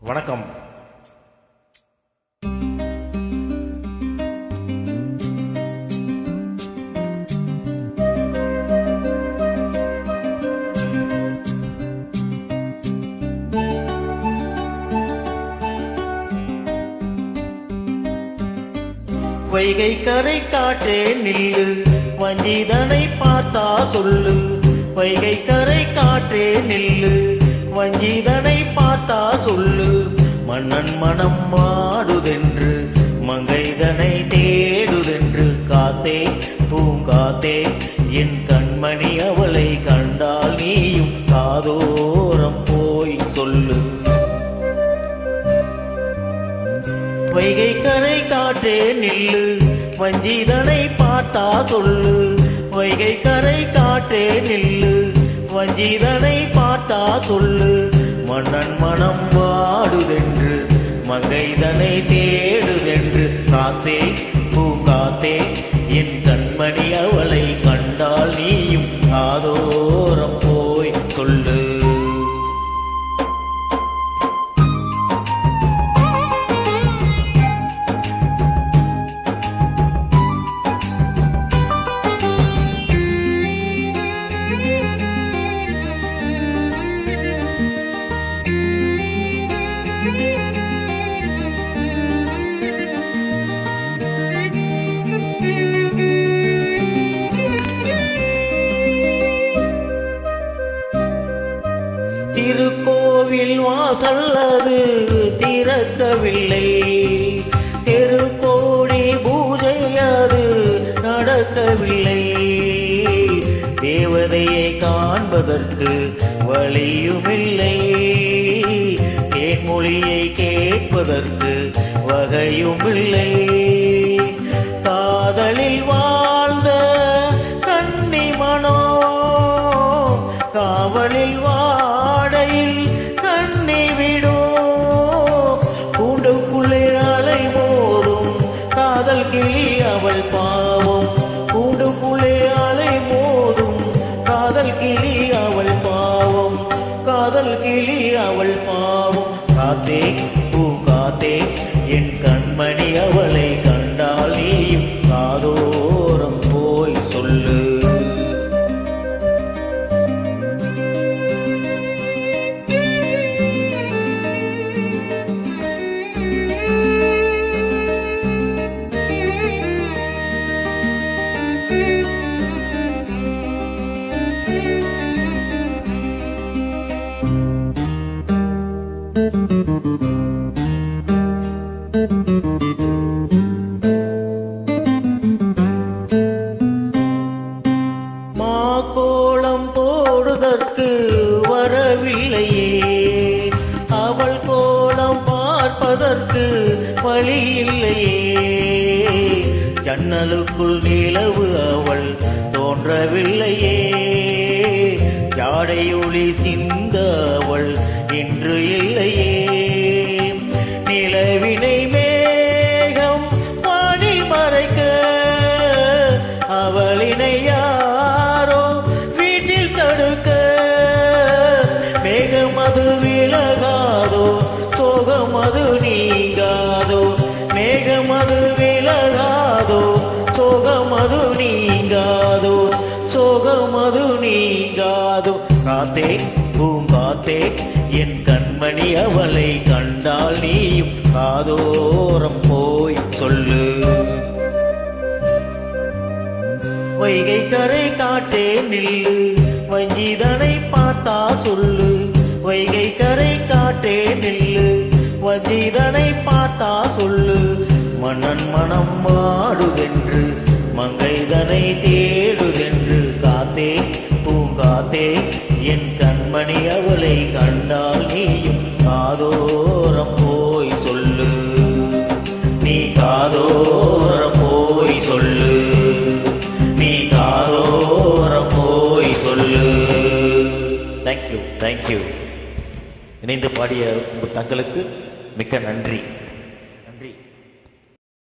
வணக்கம். வைகை கரை காற்றே நில்லு வஞ்சிதனை பார்த்தா சொல்லு. வைகை கரை கா தன் மனம் மாடுதென்று மங்கைதனை தேடுதென்று காத்தே பூங்காத்தே என் கண்மணி அவளை கண்டால் நீயும் காதோரம் போய் சொல்லு. வைகை கரை காட்டே நில்லு வஞ்சிதனை பார்த்தா சொல்லு. வைகை கரை காட்டே நில்லு வஞ்சிதனை பார்த்தா சொல்லு. மன்னன் மனம் வாடுதென்று மங்கைதனை தேடுதென்று காத்தே பூங்காத்தே என் கண்மணி அவளை கண்டால் நீயும் காதோ திருக்கோவில் வாசல்லது திறக்கவில்லை. திருக்கோடி பூஜை அது நடக்கவில்லை. தேவதையை காண்பதற்கு வழியுமில்லை. கேட்பதற்கு வகையுமில்லை காதலில் வாழ்ந்த கன்னி மனோ காவலில் வாடையில் கண்ணி விடோ. கூண்டுக்குள்ளே அலை போதும் காதல் கிளி அவள் பாவம். கூண்டுக்குள்ளே அலை போதும் காதல் கிளி அவள் பாவம். காதல் கிளி அவள் பாவம். காத்தே பூ என் கண்மணி அவளை கண்டால் நீயும் காதோரம் போய் சொல்லு. thank you கோலம் போடுதற்கு வரவில்லையே. அவள் கோலம் பார்ப்பதற்கு வழி இல்லையே ஜன்னலுக்குள் நிலவு அவள் தோன்றவில்லையே. ஜாடையொளி சிந்த அவள் இன்று இல்லையே. நிலவினை மேகம் பாடி மறைக்க அவளினையா சோகம் நீங்காதோ மேகமது விலகாதோ சோகமது நீங்காதோ சோகமது நீங்காதோ. காத்தே பூங்காத்தே என் கண்மணி அவளை கண்டால் நீயும் காதோரம் போய் சொல்லு. வைகை கரை காட்டே நில்லு வஞ்சிதனை பார்த்தா சொல்லு. வஜீரனை பார்த்தா சொல்லு. மன்னன் மனம் மாடுதென்று மங்கைதனை தேடுதென்று காத்தே பூங்காத்தே என் கண்மணி அவளை கண்டால் நீயும் காதோரம் போய் சொல்லு. நீ காதோரம் போய் சொல்லு. நீ காதோரம் போய் சொல்லு. தேங்க்யூ தேங்க்யூ இணைந்து பாடிய தங்களுக்கு மிக்க நன்றி.